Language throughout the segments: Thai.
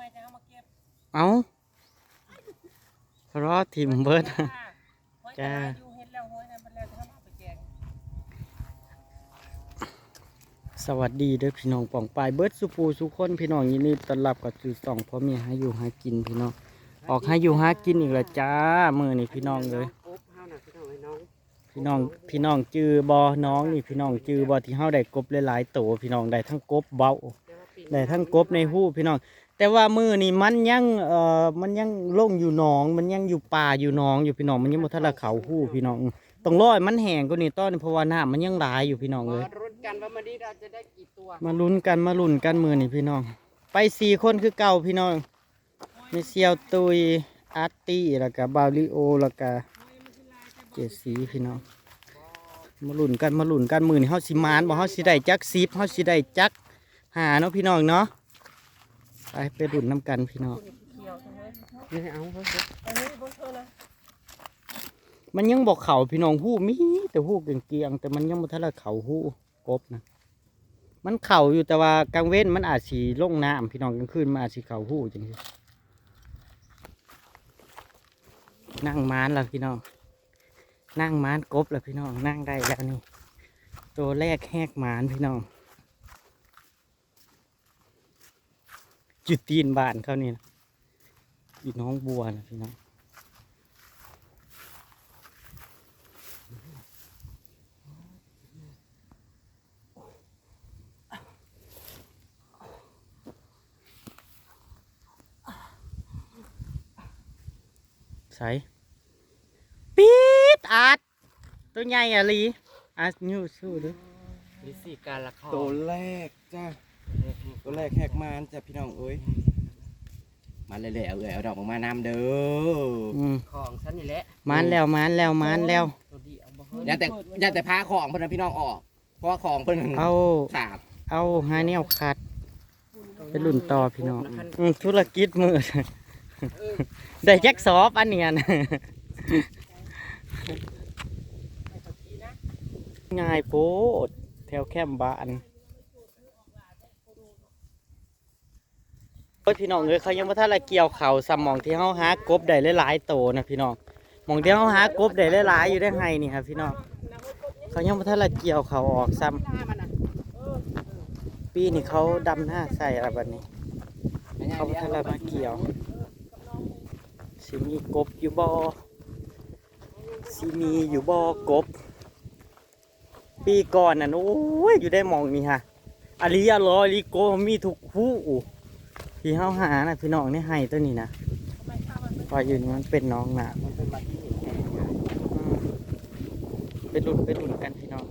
ไม่จะเอามาเก็บเอารอทิมเบิดจ้าหอยจ้ากระดาษอยู่เห็นแล้วหอยนั่นมันแล้วจะเอาไปแกงสวัสดีเด้อพี่น้องป่องปลายเบิดสุปูสุคนพี่น้องยินดีต้อนรับกับจุดสองพ่อเมียหาอยู่หากินพี่น้องออกหาอยู่หากินอีกแล้วจ้ามือนี่พี่น้องเลยโอ๊บเฮาน่ะพี่น้องไอ้น้องพี่น้องพี่น้องจือบอน้องนี่พี่น้องจือบอที่เฮาได้กบหลายๆตัวพี่น้องได้ทั้งกบเบาแต่ว่าปีได้ทั้งกบในหู้พี่น้อง แต่ว่ามือนี่มันยังเอ่อมันยังลงอยู่หนอง มันยังอยู่ป่าอยู่หนองอยู่พี่น้องมันยังบ่ทันละเขาหู้พี่น้องต้องรอให้มันแห้งกว่านี้ตอนนี้เพราะว่าน้ำมันยังหลายอยู่พี่น้องมาเลยรุ้นกันว่ามันนี้เราจะได้กี่ตัวมาลุ้นกันมาลุ้นกันมือนี่พี่น้อง ไปสี่คนคือเก่าพี่น้องมีเซียวตุยอาร์ตี้แล้วก็บาลิโอแล้วก็เจดสีพี่น้องมาลุ้นกันมาลุ้นกันมือนี่เฮาสิมานบ่เฮาสิได้จักสิบเฮาสิได้จักหาเนาะพี่น้องเนาะ ไปไปลุ้นน้ำกันพี่น้องนี่เอาเพิ่นอันนี้บนเธอนะมันยังบอกเขาพี่น้องหู้มีแต่หู้เกียงๆแต่มันยังบ่ทันลเขาหู้กบนะมันเข่าอยู่แต่ว่ากลางเว้นมันอาจสีลงน้ำพี่น้องกลางคืนมันอาจสีเข่าหู้จังซี่นั่งม้านแล้วพี่น้องนั่งม้านกบแล้วพี่น้องนั่งได้แล้วนี่ตัวแรกแหกมานพี่น้อง จุดตีนบ้านเขานี่นะอยู่น้องบัวนะพี่น้องใส่ปี๊ดอาดตัวใหญ่อะลีอาดยูสู้เด้วยวิธีการละครตัวแรกจ้า ตัวแรกแหกมานจ้ะพี่น้องเอ้ยมาเลยๆเอาเอ้ยเอาดอกออกมานำเด้ออืมของฉันนี่แหละมานแล้วมานแล้วมานแล้ว ตัวเดียวบ่เฮ้ยอย่าแต่อย่าแต่พาของเพิ่นนะพี่น้องออก เพราะว่าของเพิ่นเอา ขาดเอาหาแนวขัด ไปรุ่นต่อพี่น้องอืมธุรกิจมืด ได้แจ็คสอบอันเนี้ยนะง่ายโพดแถวแคมป์บ้าน้ยพี่น้องเอ้ยเขายังบ่ทันละเกี่ยวเขาสมองที่เฮาหากบได้หลายๆโตนะพี่น้องมองที่เฮาหากบได้หลายๆอยู่ได้ไห้นี่ครับพี่น้องเขายังบ่ทันละเกี่ยวเขาออกซ้ำปีนี้เขาดำหน้าใส่อะไรแบบนี้ เขาบ่ทันละมาเกี่ยวสิมีกบอยู่บ่สิมีอยู่บ่กบ ปีก่อนน่ะโอ้ยอยู่ได้มองนี่ฮะอาลีอะลอลีโกมีทุกคู่ ที่เฮาหาน่ะพี่น้องนี่ให้ตัวนี้นะพออยู่นี่มันเป็นน้องนะมันเป็นมาที่นี่แหละอืมเป็นรุ่นเป็นรุ่นกันพี่น้อง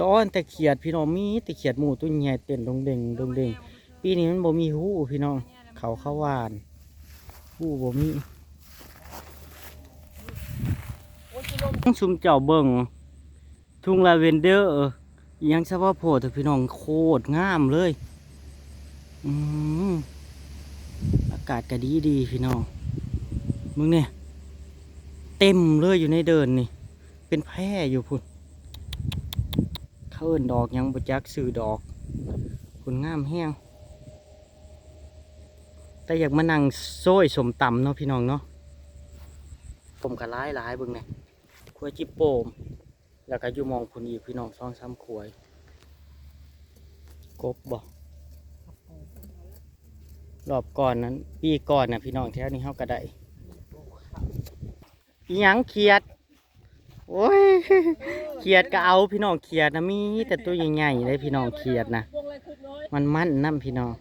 ตอนแต่เขียดพี่น้องมีแต่เขียดหมูตัวใหญ่เต้นดงเด่งดงเด่งปีนี้มันบ่มีหู้พี่น้องเขาเข้าหวานหู้บ่มีต้องซุมเจ้าเบิ่งทุ่งลาเวนเดอร์ยังเฉพาะโพดพี่น้องโคตรงามเลย อืมอากาศก็ดีดีพี่น้องมึงเนี่ยเต็มเลยอยู่ในเดินนี่ เป็นแพร่อยู่พุ่นเขาเอินดอกยังบ่จักซื้อดอกพุ่นงามแห้งแต่อยากมานั่งโซ้ยสมต่ำเนาะพี่น้องเนาะผมก็ร้ายหลายบิ่งเนี่ยขวยจิโปม แล้วก็อยู่มองพุ่นอีกพี่น้องสองสามขวยกบบ่ รอบก่อนนั้น ปีก่อนนะพี่น้องแถวนี้เฮาก็ได้ยังเขียด โอ้ยเขียดก็เอาพี่น้องเขียดนะมีแต่ตัวใหญ่ๆเลยพี่น้องเขียดนะมันมั่นน้ำพี่น้อง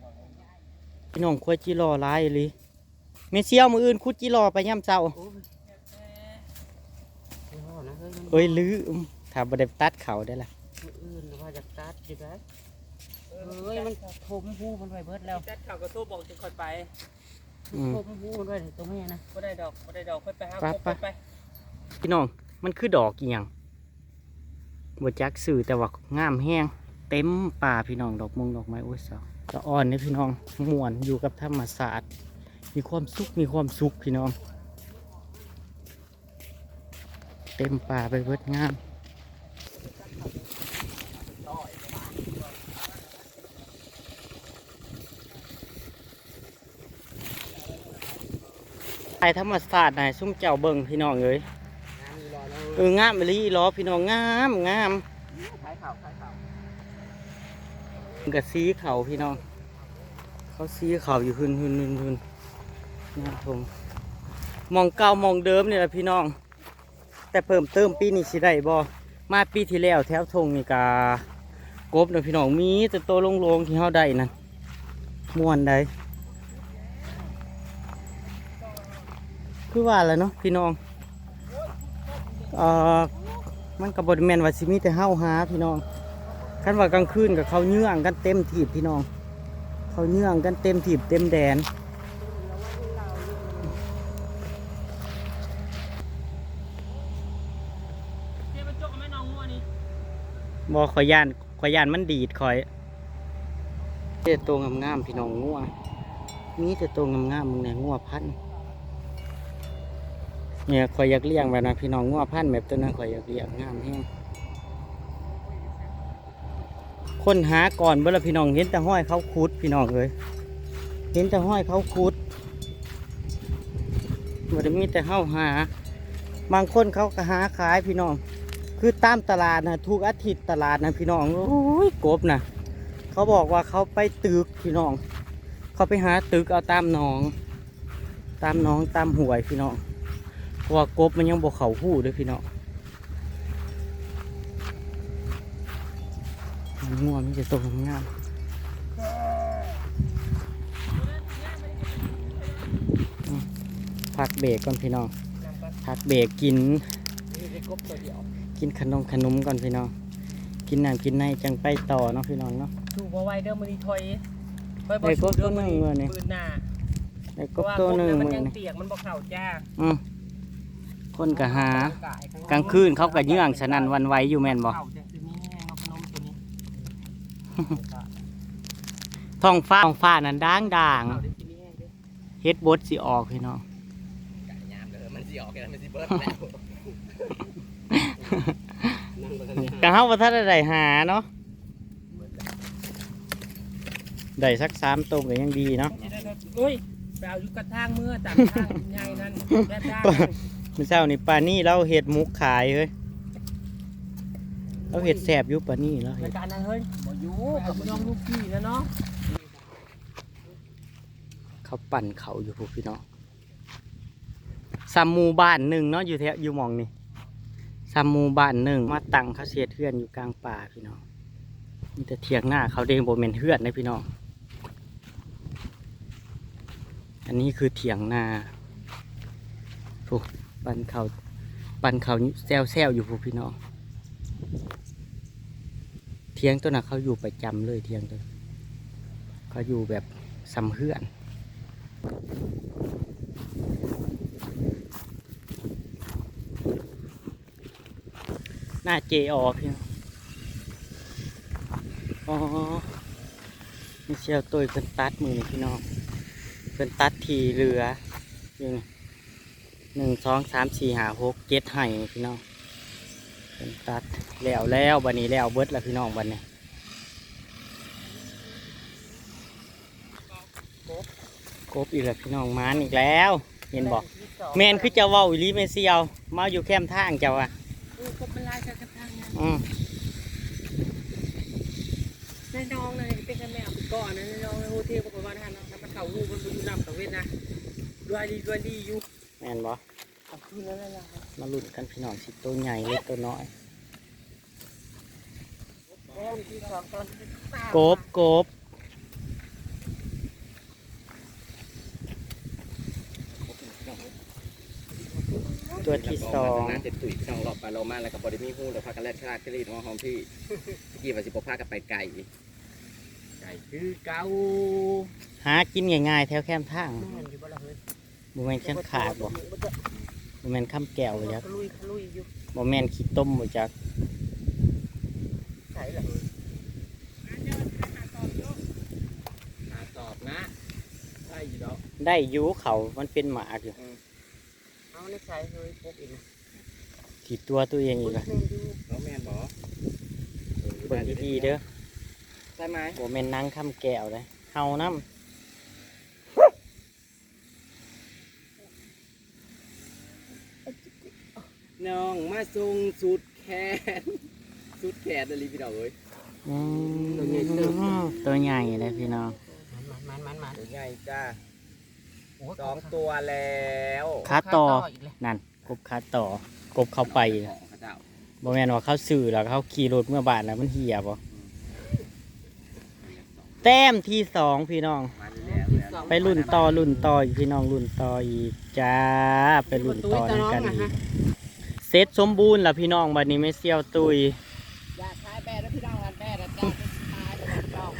พี่น้องควยจิรอร้ายเลยเมเซียวมืออื่นคุดจิรอไปย่ำเจ้าเอ้ยลืมถ้าบ่ได้ตัดเขาได้ละมืออื่นว่าจะตัดอยู่ได้ เฮ้ยมันทมหูมันไว้เบิดแล้วจัดข่าวกระทู้บอกจะค่อยไปอืมทมหูมันไว้ตัวแม่นะก็ได้ดอกก็ได้ดอกค่อยไปหาไปกบไปค่อยไปพี่น้องมันคือดอกอีหยังบ่จักสื่อแต่ว่างามแห้งเต็มป่าพี่น้องดอกมงดอกไม้โอ้ยสาวตะอ่อนนี่พี่น้องม่วนอยู่กับธรรมศาสตร์มีความสุขมีความสุขพี่น้อง เต็มป่าไปเบิดงามายธรรมศาสตร์นายซุ่มเจ้าเบิ่งพี่น้องเอ้ยน้ำมีรอแล้วเอองามไปลีล้อพี่น้องงามงามขายข่าวขายข่าวมันกับซีเขาพี่น้อง เขาซีเขาอยู่หึนหึนหึนหึนงามทงมองเก่ามองเดิมนี่แหละพี่น้อง แต่เพิ่มเติมปีนี้สิได้บ่มาปีที่แล้วแถวทงนี่กากบเนาะพี่น้องมีแต่โตวโลงๆที่เฮาได้นั่นม่วนได้ คือว่าแล้วเนาะพี่น้องเอ่อมันกับบริแมนว่าสิมีแต่เฮาหาพี่น้องคันว่ากลางคืนกับเขาเยื่องกันเต็มทีบพี่น้อง เขาเยื่องกันเต็มทีบเต็มแดนบอข่อขอยย่านขอยย่านมันดีดขอยเจ้ตัวงามๆพี่น้องงัวมีแต่ตัวงามๆมึงเนี่ยงัวพันธุ์ เนี่ยขอยอยากเลี้ยงแบบนั้นพี่น้องงัวพันแบบตัวนั้นขอยอยากเลี้ยงงามแห้งคนหาก่อนเวลาพี่น้องเห็นแต่ห้อยเขาคุดพี่น้องเลยเห็นแต่ห้อยเขาคุดบ่ได้มีแต่เฮาหา บางคนเขาก็หาขายพี่น้อง คือตามตลาดนะทุกอาทิตย์ตลาดนะพี่น้องโอ้ยกบนะเขาบอกว่าเขาไปตึกพี่น้อง เขาไปหาตึกเอาตามหนอง ตามหนองตามห่วยพี่น้อง ว่ากบมันยังบกเขาหู้เด้วยพี่น้องง่วงมันจะตกงามอืมพักเบรกก่อนพี่น้องพักเบรกกินนี่กบตัวเดียวกินขนมขนมก่อนพี่น้องกินน้ำกินในจังไปต่อเนาะพี่น้องเนาะถูกบ่ไวเด้อมื้อนี้ถอยไปไอ้กบตัวหนึ่งมื้อนี้ปืนหน้าไอ้กบตัวหนึ่งเพราะว่ามืกบอมันยังนี่เปียกมันบ่เข้าจ้าอืม คนก็หา กลางคืนเขาก็เยื่องสนั่นหวันไหวอยู่แม่นบ่เข้าจังสิมีแห้งเอาขนมตัวนี้ท้องฟ้าท้องฟ้านั้นด่างด่างเข้าได้สิมีแห้งเด้อเฮ็ดบดสิออกพี่น้อง กะยามเด้อมันสิออกกันมันสิเบิดแล้วนั่งบนนี้ก็เฮาบ่ทันได้ได้หาเนาะได้สักสามตัวก็ยังดีเนาะสิได้ก็โอ้ยไปเอาอยู่กระทางเมื่อตามทางใหญ่นั่นแบบด้าน มื้อเช้านี่ปานี่เราเฮ็ดหมุกขายเฮ้ยเราเฮ็ดแซ่บอยู่ปานี่เราราเฮ็ยดการนั้นเฮ้ยบ่อยู่กับน้องลูกพี่นะเนาะเขาปั่นเขาอยู่พวกพี่น้องซัมหมู่บ้านหนึ่งเนาะอยู่แถวอยู่หมองนี่ซัมหมู่บ้านหนึ่งมาตั้งเขาเสียเทือนอยู่กลางป่าพี่น้องมีแต่เถียงหน้าเขาเด้งโบเมนเฮือนนะพี่น้อง อันนี้คือเถียงนา พวก ปั่นเขาปั่นเขาแซวแซวอยู่พวกพี่น้องเทียงตัวน่ะเขาอยู่ประจำเลยเทียงตัวเขาอยู่แบบซ้ำเฮือนหน้าเจออพี่น้องอ๋อมีเชียวตัวเพิ่นตัดมือนี่พี่น้องเพิ่นตัดทีเรืออยู่นี่ หนึ่งสองสามสี่ห้าหกเจ็ดไห้พี่น้องเพิ่นตัดแล้วแล้วบันนี้แล้วเบิดแล้วพี่น้องบันนี้กบอีกแล้วพี่น้องมานอีกแล้ว เห็นบอกแมนคือจะเว้าอีหลีเมเซียวมาอยู่แคมป์ทางเจ้าอะเออก็เป็นลายกระทางไงอืมในน้องเลยเป็นแม่เอาไปก่อนนะในน้องในโฮเทลก็ประมาณนั้นเนาะถ้ามันเข้าหูมันบ่อยู่นำตะเวนนะด้วยดีด้วยดีอยู่แมนบอขอบคุณแล้วล่ะมาลุ้นกันพี่น้องสิตัวใหญ่หรือตัวน้อยแม่ที่สองตอนที่สามกบกบตัวที่สองน้ำเจ็ดตุ๋ยพี่น้องหลอกไปเรามาแล้วกับบริมีหูแล้วพากันแล่นคลาดกระดิ่งหอมพี่กี่วันสิบพากันไปไก่ไก่คือเก่าหากินง่ายๆแถวแคมป์ทางแม่นอยู่ บ่ล่ะเฮ้ยบ่แม่นแข้งขาดบ่บ่แม่นข้ามแก้วบ่จักขลุยขลุยอยู่บ่แม่นขี้ต้มบ่จักใส่ล่ะหาตอบนะใช่อยู่ดอกได้อยู่เขามันเป็นหมากอยู่เอาในใส่เฮ้ยพกอีกนะถีบตัวตัวเองอีกอะแม่นอยู่น้องแม่นบอเบิ่งดีๆเด้อใช่ไหมบ่แม่นนางข้ามแก้วเลยเฮานำ น้องมาส่งสุดแขน สุดแขนเลยพี่น้องเอ้ย อืมตัวใหญ่เลยพี่น้องมันมันมันตัวใหญ่จ้าโอ้ยสองตัวแล้วขาต่ออีกเลยนั่นกบขาต่อกบเข้าไปของพระเจ้าบ่แม่นว่าเขาซื้อแล้วเขาขี่รถเมื่อบาทแล้วมันเหี่ยบ่แต้มที่สองพี่น้อง มาแล้วแล้วไปรุ่นต่อรุ่นต่ออีกพี่น้องรุ่นต่ออีกจ้าไปรุ่นต่อนํกันอีกเส ร็จสมบูรณ์แล้วพี่น้องบัดนี้ไม่เซี่ยวตุยอยากขายแบรนด์แล้วพี่น้องร้านแบรนด์แล้วจ้าเป็นขายเป็นพี่น้อง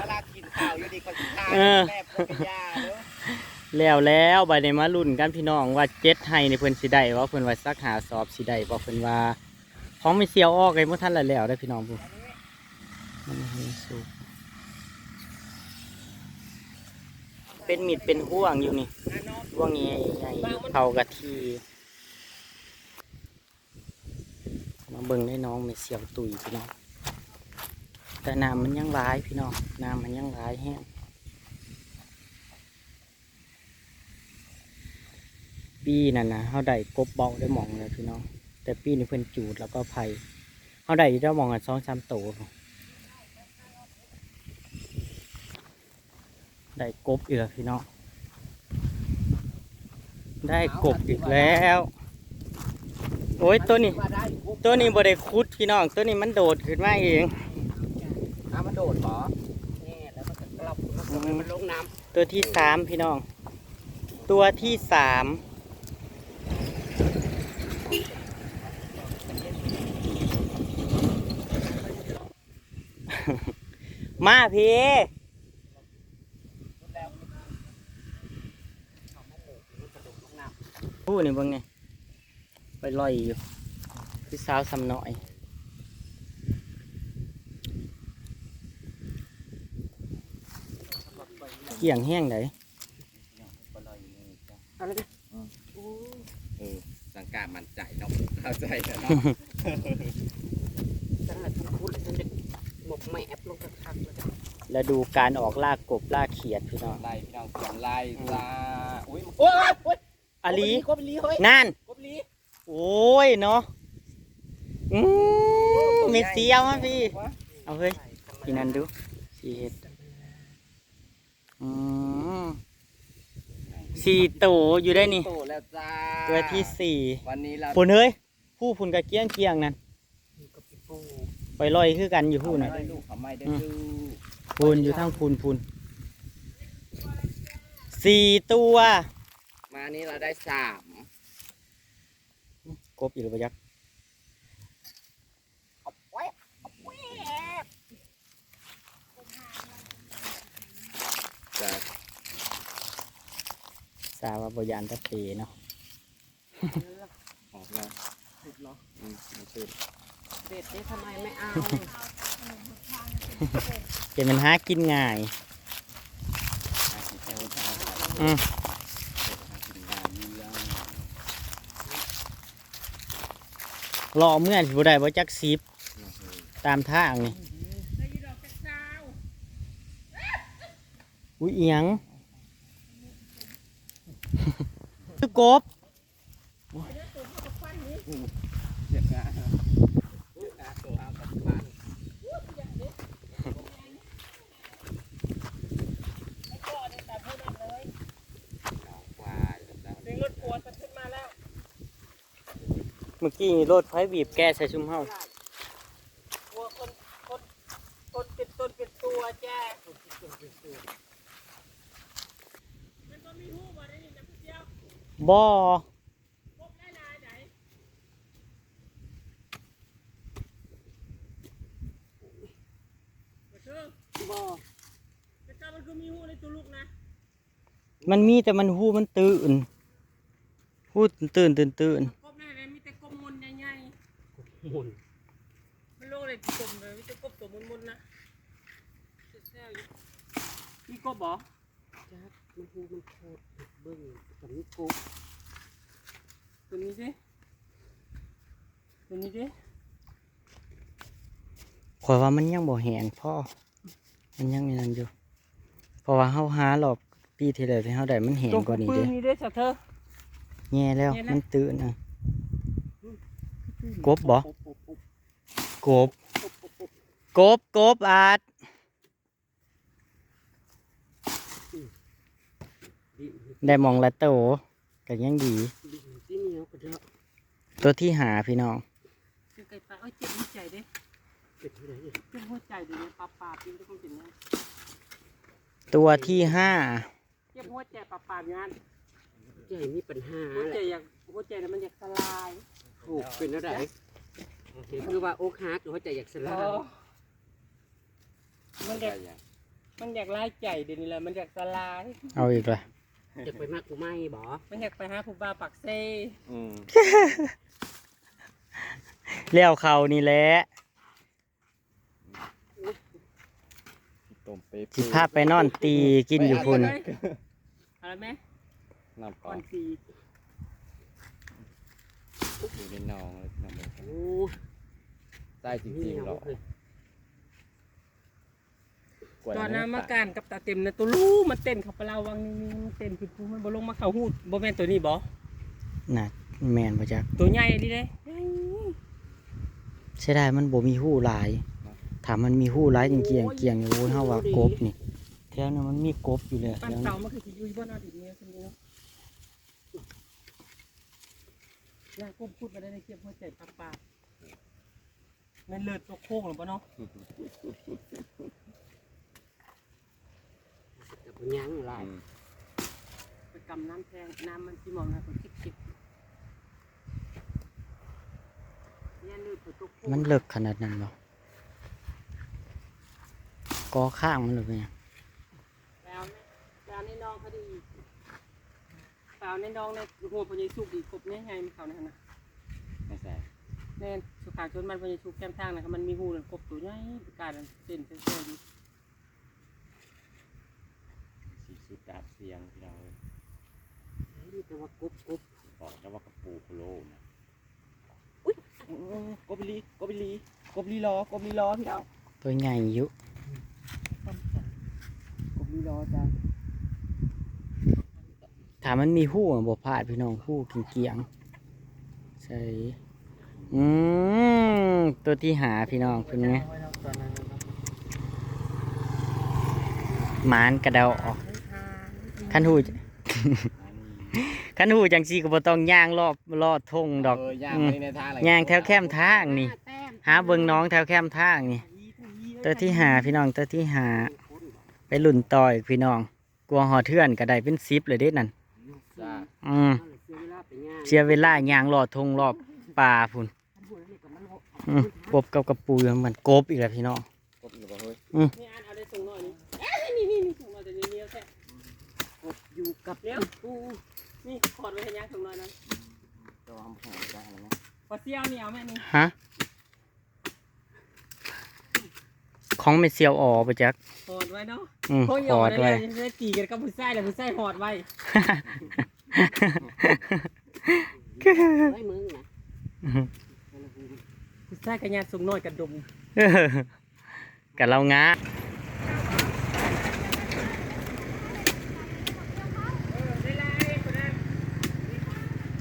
เวลากินข้าวอยู่ดีคนกินข้าวแม่เป็นยาเด้อแล้วแล้วบัดนี้มารุ่นกันพี่น้องว่าเจ็ดไห้ในเพิ่นสิได้ว่าเพิ่นว่าสักหาสอบสิได้บ่เพิ่นว่าของไม่เซียวออกไอ้บ่ทันละแล้วได้อพี่น้องพุ่นมันให้สุกเป็นมิดเป็นห่วงอยู่นี่ห่วงนี้ใหญ่ๆเข้ากะที มาเบิ่งได้น้องม่เซียวตุยพี่น้อง แต่น้ำมันยังร้ายพี่น้อง น้ำมันยังร้ายแห้ง ปีนั่นนะเขาได้กบเบาได้มองเลยพี่น้อง แต่ปีนี้เพิ่นจูดแล้วก็ไผ่เขาได้ได้มองกันสองสามโตวได้กบอีกแล้วพี่น้อง ได้กบอีกแล้ว โอ้ยตัวนี้ว่าได้ปุ๊บตัวนี้บ่ได้คุดพี่น้อง ตัวนี้มันโดดขึ้นมาเองอ้าวมันโดดเหรอนี่แล้วมันจะกลับมันลงน้ตัวที่สามพี่น้อง ตัวที่สามมาพี่พูดนี่เบิ่งไง ไปลอยอยู่พี่สาวสำหน่อยเกี่ยงแห้งไหนำอะไรดิเออสังกามันใจเนาะเข้าใจแต่เนาะตั้งแต่ทุกคนเลยฉันจะหมกแม่แอบลงกระทักเลยจ้ะแล้วดูการออกลากกบลากเขียดพี่น้องไล่พี่น้องเสียงไล่จ้าอุ้ยโอ้ยโอ้ยอาลีกบลีเฮ้ยนั่นกบลี โอ้ยเนาะอืมเมเสียวมาพี่ เอาเฮ้ยพี่นันดูสีเห็ดอืมสี่ตัวอยู่ได้นี่ โตแล้วจ้าตัวที่สี่วันนี้เราพุ่นเฮ้ย ผู้พุ่นกับเกี้ยงเกี้ยงนั่นกับพี่ปูไปลอยคือกันอยู่ผู้น่ะได้ลูกเขาไม่ได้ดูพุ่นอยู่ทั้งพุ่นพุ่นสี่ตัว มานี้เราได้สาม กบอยู่หรือเปล่ายักษ์เอาไว้เอาไว้จ้าสาวาบยานตะเปเนาะออกแล้วสุดเหรออืมไม่ตื่นเด็ดนี่ทำไมไม่เอาเห็นมันหากินง่ายอาชีพแค่วันเช้าครับอืม หากินได้มีแล้ว รอเมื่อที่บ่ได้บ่จักสิบตามทางนี่อุ้ยเอียงคือกบ เจ็บนะเจ็บนะตัวเอากับบ้านเอาควายแล้วจ้า ถึงรถทัวร์จะขึ้นมาแล้ว เมื่อ กี้รถไฟบีบแก้ใส่ชุมเฮาทัวร์คนคนคนเป็นต้นเป็นตัวแจ้มันก็มีหูมาได้ยินนะพี่เดียวบ่พบได้ลายไหนมาเถอะบ่แต่ก็มันก็มีหูในตัวลูกนะมันมีแต่มันหูมันตื่นหูตื่นตื่นตื่น กบนั่นแหละมีแต่กบมนใหญ่ หมุนๆมันโลกเลยกบเลยมีแต่กบตัวมนๆนะแซ่บๆอยู่มีกบเหรอจักมันหูมันโคตรเบิ่งกับนี่กบตัวนี้ดิตัวนี้ดิข่อยว่ามันยังบ่แห้งพ่อมันยังมีนั่นอยู่เพราะว่าเฮาหาหรอบปีที่แล้วที่เฮาได้มันแห้งกว่านี้ปืเด้นนี้เด้อสัตว์เธอแย่แล้วแย่แล้วมันตื่นอะ กบบ่กบ กบกบอาดได้มองละโตก็ยังดีที่เหนียวกระเดาะตัวที่หาพี่น้องคือไก่ปลาเอ้ยเจ็บหัวใจเด้เก็บที่ไหนเนี่ยเจ็บหัวใจดิเนี่ยปลาปลาปิ้งทุกคนเป็นไงตัวที่ห้าเจ็บหัวใจปลาปลาอย่างนั้นใจมีปัญหาหัวแหใจละอยากหัวใจน่ะมันอยากสลาย ถูกเป็นอะไรเห็นคือว่าอกหักหรือว่าใจอยากสลายมันอยากมันอยากไล่ใจเดี๋ยวนี้แหละมันอยากสลายเอาอีกละจะไปมากกูไม่บ่มันอยากไปหาผู้บ่าวปักเซ่อืมเลี้ยวเขานี่แหละต้มเป๊ะสิพาไปนอนตีกินอยู่พุ่นอะไรไหมน้ำปก่ออนนสี อยู่ในหนองเลยน้ำมันโอ้ใต้จริงๆหรอกตอนนั้นมาการกับตาเต็มนะตัวลูกมันเต้นเข้าไปเราวังนี่นี่มันเต้นคือปูมันบ่ลงมาเข้าหูดบ่แม่นตัวนี้บ่น่ะแม่นบ่จักตัวใหญ่ดิเด้เสียดายมันบ่มีหู้หลายถามมันมีหู้หลายจริงๆเกียงๆอยู่เฮาว่ากบนี่แถวนั้นมันมีกบอยู่เลยปั้นแถวเต่านั้นมันคือสิอยู่บ่เนาะดิเนี่ยซั่นนี่เนาะ น่ากุบพูดมาได้ในเก็บหัวใจปลาปลาแม่นเลิศตัวโค้งหรือบ่เนาะแต่ปัญญังหลายอืมไปกำน้ำแทงน้ำมันสิมองนะคนคิดๆเนี่ยเลิศตัวโค้งมันเลิกขนาดนั้นบ่กอข้างมันเลยเป็นหยังแปลวในแปลวในน้องเขาดี แปลวในน้องในหัวพญายสุกอีกกบเนี่ยไงมันเขาเนี่ยนะไม่ใส่แน่นสุขาชนมันพญายสุกแก้มทางนะครับมันมีหูเลยกบตัวใหญ่ประกาศเส้นเส้นเส้นอยู่สีสุดดาบเสียงพี่น้องเลยนี่แต่ว่ากบกบบอกแล้วว่ากระปูโคโลนะกบลีกบลีกบลีล้อกบลีล้อพี่น้องตัวใหญ่อยู่กบลีล้อจ้า ถามมันมีหู้อะบ่พลาดพี่น้องหู้เกียงๆใช่อืมตัวที่หาพี่น้องเป็นไงหมานกระเดาออกคันหูคันหูจังซี่ก็บ่ต้องย่างรอบรอดทงดอกเออย่างอืมไปในทางอะไรย่างแถวแคมทางนี่ หาเบิ่งน้องแถวแคมทางนี่ตัวที่หาพี่น้องตัวที่หา ไปหลุ่นต่ออีกพี่น้อง กลัวหอเทื่อนก็ได้เป็นซิปเลยเด้นั่นจ้า อืมเสียเวลาไปงานเสียเวลาย่างรอดทงรอบป่าพุ่นอืมกบกับกระปูอยู่มันกบอีกแล้วพี่น้องกบหรือเปล่าเฮ้ยนี่อันเอาได้ส่งหน่อยนี่เอ้ยนี่นี่นี่ส่งหน่อยแต่นี่เนี้ยแค่กบอยู่กับเดี๋ยวปูนี่ขอดไว้ให้ย่างส่งหน่อยนั้นตัวทำแข็งจ้าอะไรนะปลาเซี่ยวนี่เอาแม่นี่ฮะ ของไม่เซียวอ๋อไปจัก หอดไว้เนาะอืมเขาหยขออดดไว้ไว้ จะได้ตีกันกับผู้ชายแล้วผู้ชายหอดไว้ไว้มึงนะผู้ชายกันยานส่งหน่อยกันดมกับเรางา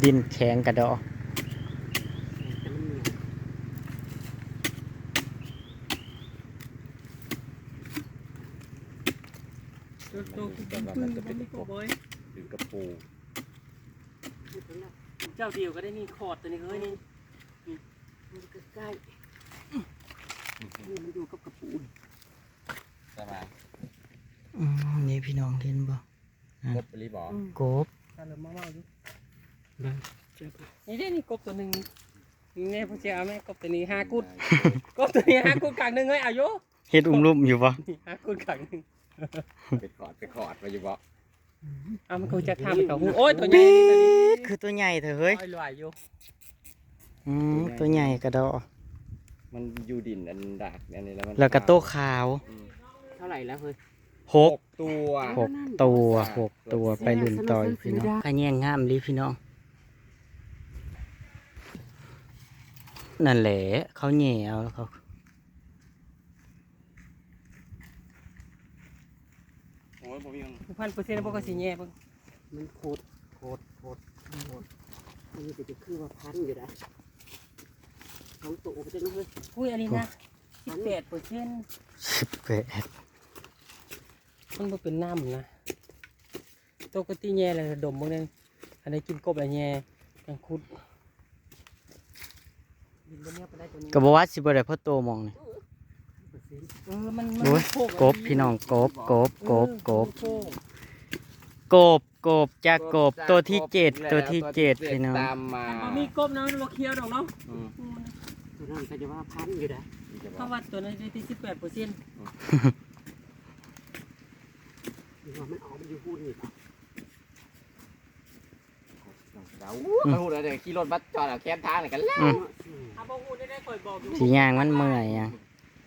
ดินแข็งกระดอ ตัวโตคือเป็นปืนมันนี่ก็บ่อย หรือกระปู เจ้าเดียวก็ได้นี่ขอดตัวนี้เฮ้ยนี่มันใกล้ๆนี่มันอยู่กับกระปูนใช่ไหมอืมนี่พี่น้องเห็นบ่กบไปรีบอกกบถ้าเรามาเมาอยู่นี่ได้นี่กบตัวหนึ่งนี่แน่ผู้เชี่ยวแม่กบตัวนี้ห้ากุดกบตัวนี้ห้ากุดกลางหนึ่งเฮ้ยอายู่เฮ็ดอุ้มลุ่มอยู่บ่ห้ากุดกลางหนึ่งไปขอดไปขอดไปอยู่บอก เอามันเขาจะทำกับหูโอ้ยตัวใหญ่นี่ตัวนี้คือตัวใหญ่เถอะเฮ้ยลอยลอยอยู่อืมตัวใหญ่กระดอมันอยู่ดินอันดักอันนี้แล้วมันแล้วก็โต๊ะขาวอืมเท่าไหร่แล้วเฮ้ยหหกกตัวหกตัวหกตัวไปลุ่นต่อยพี่น้องขะแยงงามลิพี่น้องนั่นแหละเขาแหย่เอาแล้วเขาโอ้ยผมยัง พันเปอร์เซ็นต์พวกเขาสิแย่เบิ่งมันโคตรโคตรโคตรโคตรมันก็จะคือว่าพันอยู่ได้ของตู่ไปจะรู้เลยอุ้ยอันนี้นะสิบแปดเปอร์เซ็นต์สิบแปดมันบ่เป็นน้ำนะปกติแย่เลยดมพวกนั้นอันนี้กินกบอะไรแย่ยังคุดดินบนเนี้ยไปได้ตัวนี้ก็บอกว่าสิบ่ได้เพราะโตมองนี่เออมันมันโอ้ยโคกบพี่น้องกบกบกบกบโค กกบกบจะกบตัวที่เจ็ดตัวที่เจ็ดพี่น้องตามมามันมีกบนะมันบ่เคี้ยวดอกเนาะอืมตัวนั้นก็จะว่าพันอยู่นะเพราะว่าตัวนั้นได้ที่สิบแปดเปอร์เซ็นต์มันออกมันอยู่หุ่นนี่เดี๋ยวมาหูแล้วเดี๋ยวขี่รถบัสจอดเอาแคมทางเลยกันแล้วอืมอาบ่ฮู้ได้ได้ข่อยบอกอยู่สียางมันเมื่อยอะ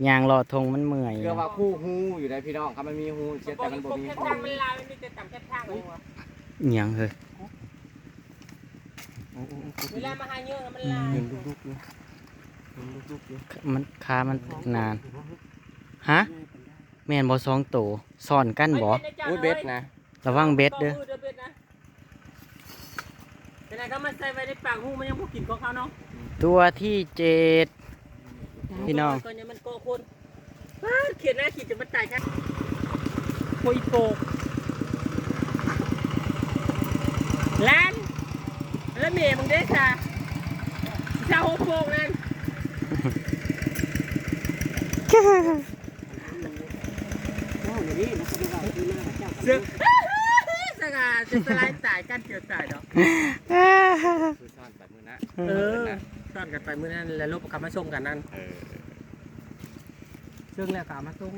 ยางรอทงมันเมื่อยเรื่องอะว่าคู่หูอยู่ในพี่น้องครับมันมีหูเชียแต่มันบ่มีแค่หูทางมันลายมันมีแต่ต่ำแค่ทางเลยวะอิหยังเฮ้ยเวลามาหาเยอะมันลายยังลุกๆอยู่ยังลุกๆอยู่มันขามันนานฮะแม่นบ่สองโตซ่อนกันบ่อุ้ยเบ็ดนะระวังเบ็ดเด้อเป็นไงก็มันใส่ไว้ในปากหูมันยังพวกกินของเขาเนาะตัวที่เจ็ดพี่น้องตอนนี้มันโก คนว้าเขียนหน้าขีดจะมันตายครับโคยโปกล้านแล้วเมียมึงได้ซะชาวโฮโปกนั่นเสือกสง่าจะสลายตายกันเกี่ยวตายเนาะคือซ่อนแบบมือนะเออซ่อนกันไปมื้อนั้นแล้วลบกลับมาส่งกันนั่นเออ ซึ่งแล้วกลับมาส่ง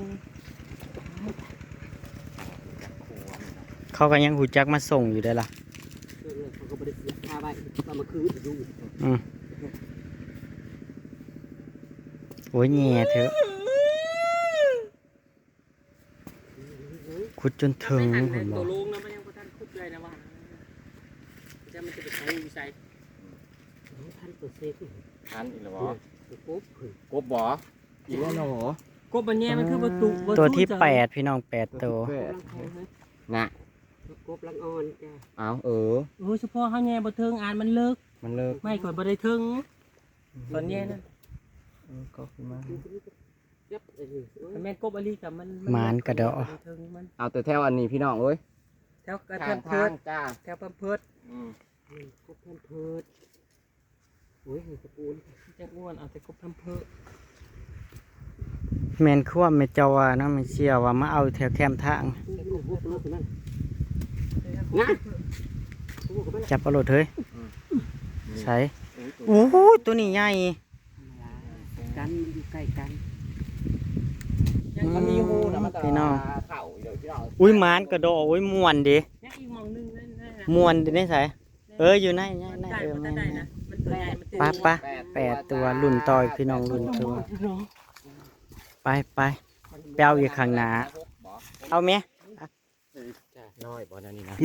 เขาก็ยังหูจักมาส่งอยู่ได้อล่ะเขาก็บริสุทธิ์คาไว้ก็มาคืนอยู่อืมโอ้ยแง่เถอะขุดจนถึงไม่ผหัมนบตัอวกลุงนะมันยังบ่ทันคุบเลยนะว่าจะมันจะไปใช้วิสัยพันเปอร์เซ็นต์ทันอีกแล้วบ่ปุ๊บกบบ่อีกแล้วเหรอ กบมันแย่มันคือประตูประตัวที่จะแปดพี่น้องแปดตัวกบลังแทงเลยน่ะกบลังอ่อนจ้ะเอาเออ โอ้ยเฉพาะเฮาแย่บ่เทิงอ่านมันเลิก มันเลิกไม่ก่อนบ่ได้เทิงตอนแย่นั่นก็คือมายับเลยมันแม่นกบอลีกับมันหมานกระดอบ่ไเทิงมันเอาแต่แถวอันนี้พี่น้องเอ้ยแถวกระทาเทิงมเพิทาดงจ้าแถวเพิ่มเพิดอืมกบเพิ่มเพิดโอ้ยกระปูนจังอ้วนเอาแต่กบเพิ่มเพิด แมนควมไม่เจ้าว่านะไม่เชื่อว่ามาเอาแถวแคมทางแต่กบพวกลูกนั่นนะพวกมันจับเอารถเฮ้ยใส่โอ้ยโอ้ยตัวนี้ใหญ่กันอยู่ใกล้กันยังมันมีมีหูหูนะนะมัมันนพี่น้องเข่าเดี๋ยวพี่น้องอุ้ยหมานกระโดดอุ้ยม่วนดิยังอีกหมองหนึงนั่นนั่นน่ะม่วนดิได้ใส่เอออยู่ในในในได้เออมันแม่ได้นนะมันตัวใหญ่มันตัวปะปะแปดตัวรุ่นต่อยพี่น้องรุ่นตัว ไปไปไปเอาอีกข้างหน้า เอาไหมน้อยบ่นั่นนี่นะ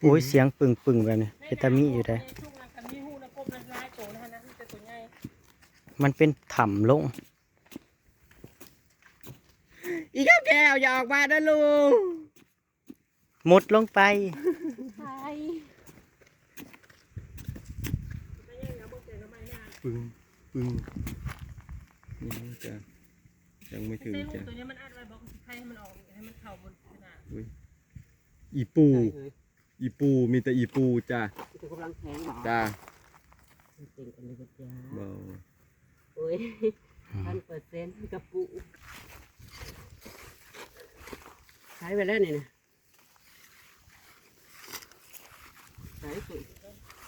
โอ้ยเสียงปึ่งปึ่งแบบนี้เป็นตามีอยู่ได้อช่วงนั้นกันมีหูนะกบนั้นร้ายโตนะฮะนะที่จะตัวใหญ่มันเป็นถ้ำลง อีกแก้วอย่าออกมานะลุงมุดลงไปปึ้งปึ้งยังจะ ยังไม่ถึงเส้นจ้ะตัวนี้มันอัดไว้บอกให้มันออกให้มันเข่าบนขนาดอีปู อีปูมีแต่อีปูจ้ะจะกำลังแทงหมอจ้าเก่งกันเลยจ้าเบาโอ้ยพันเปอร์เซ็นต์กระปุกใช้ไปแล้วนี่นะใช้สุด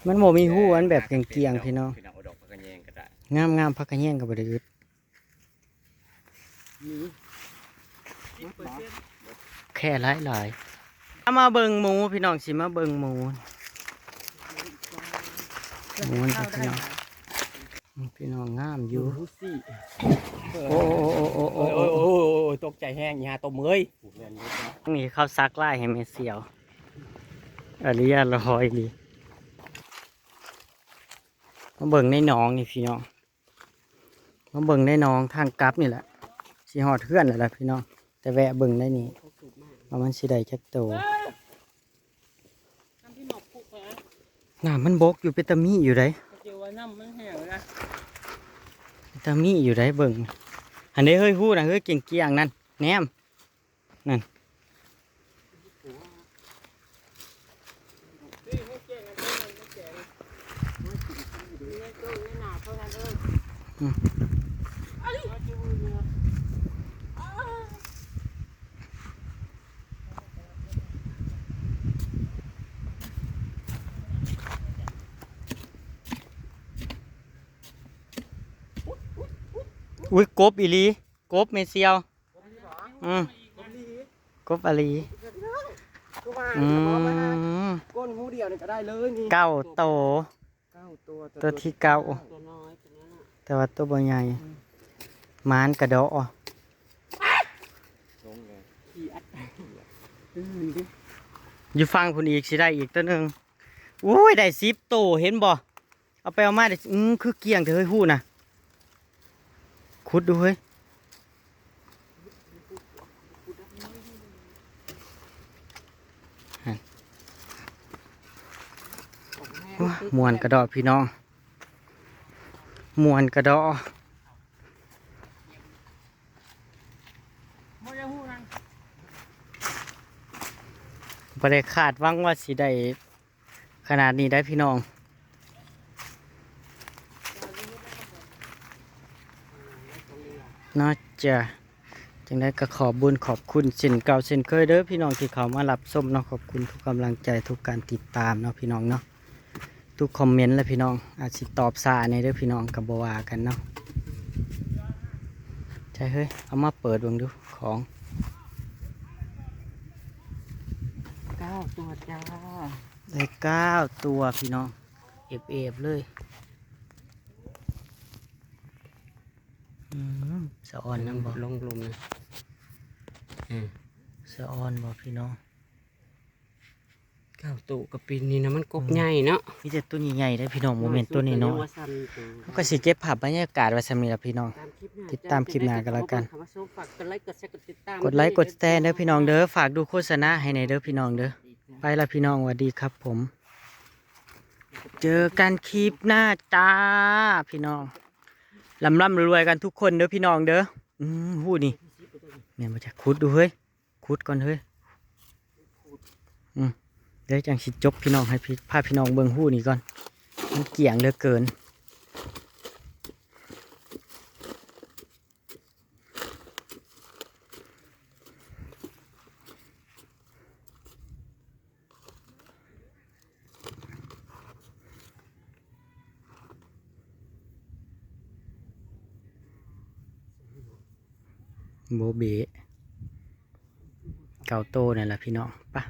มันโมมีหูอันแบบเกียงๆพี่น้องพี่น้องเอาดอกพักกันแยงก็ได้งามงามๆพักกันแย่งกับบริยุทธ์นี่สิบเปอร์เซ็นต์ แค่หลายหลายๆเอามาเบิงหมูพี่น้องสิมาเบิงหมูหมูมันก็พี่น้องพี่น้องงามอยู่หูสี่โอ้โอ้โอ้โอ้โอ้โอ้ยโอ้โอ้ยโอ้ยตกใจแห้งยาตมเอ้ยนี่เขาซักไล่ให้เมเสียวอริยลอยดีมาเบิ่งในหนองนี่พี่น้องมาเบิ่งในหนองทางกลับนี่แหละ สีหอดเพื่อนแหละพี่น้อง แต่แวะเบิ่งได้นี่ว่ามันสิได้จักโตทำที่หนอกพุกนะน้ำมันบกอยู่เป็นตะมีอยู่ไดเดี๋ยวว่าน้ำมันแห้งนะตามีอยู่ได้เบิ่งอันนี้เฮ้ยฮู้นะเฮ้ยเกี่ยงๆนั่นแหนมนี่ให้เก่งกันเด้อไม่แก่เลยนี่ให้ตู้นี่หนาเท่านั้นเลยอืม เอาดิเอาจิ้มมือเนื้อ อุ้ยกบอีหลีกบเมเซียวอืมกบอะลีก็ว่าอืจะบอกว่าหามก้นหูเดียวนี่ก็ได้เลยนี่เก้าโตเก้าตัวตัวที่เก้าตัวน้อยตัวนั้นน่ะแต่ว่าตัวบ่ใหญ่มานกระโดอลงเลยขี้อัดอืมดิอยู่ฟังพุ่นอีกสิได้อีกตัวหนึงอุ้ยได้สิบโตเห็นบ่เอาไปเอามาได้อืมคือเกี่ยงเถอะเฮ้ยฮู้นะ ขุดดูเฮ้ยหั่นโอ้ยมวนกระดอพี่น้องมวนกระดอโมยาฮู้นั่นบ่ได้คาดวังว่าสิได้ขนาดนี้ได้พี่น้อง เนอกจากจังได้ก็ขอบุญขอบคุณเช่นเก่าเช่นเคยเด้อพี่น้องที่เขามารับชมเนาะขอบคุณทุกกำลังใจทุกการติดตามเนาะพี่น้องเนาะทุกคอมเมนต์และพี่น้อง อาจสิตอบซาในเด้อพี่น้องกับบวากันเนาะใช่เฮ้ยเอามาเปิดเบิ่งดูของเก้าตัวจ้าได้เก้าตัวพี่น้องเอฟเอฟเลยอืม สะออนน้ำบ่ลงลมนะสะออนบ่พี่น้องเก้าตัวกับปีนี้นะมันกบใหญ่เนาะมีแต่ตัวใหญ่ๆได้อพี่น้องโมเมนต์ตัวนี้เนาะว่าซ้ำตัวเขาก็สิเก็บภาพบรรยากาศไว้สำหรับพี่น้องตามคลิปหน้าติดตามคลิปหน้ากันแล้วกันคำว่าส้มฝากกดไลค์กดแชร์กดติดตามกดไลค์กดแชร์เด้อพี่น้องเด้อฝากดูโฆษณาให้ในอยเด้อพี่น้องเด้อไปละพี่น้องสวัสดีครับผม เจอกันคลิปหน้าจ้าพี่น้อง ลำล่ำรวยกันทุกคนเด้อพี่น้องเด้ออืมหู้นี่เนี่ยมาจากคุดดูเฮ้ยคุดก่อนเฮ้ยอืมเดี๋ยวจังสิจบพี่น้องให้พี่พาพี่น้องเบิ่งหู้นี่ก่อนมันเกี่ยงเหลือเกิน โบเบเก่าโตนี่แหละพี่น้องปะ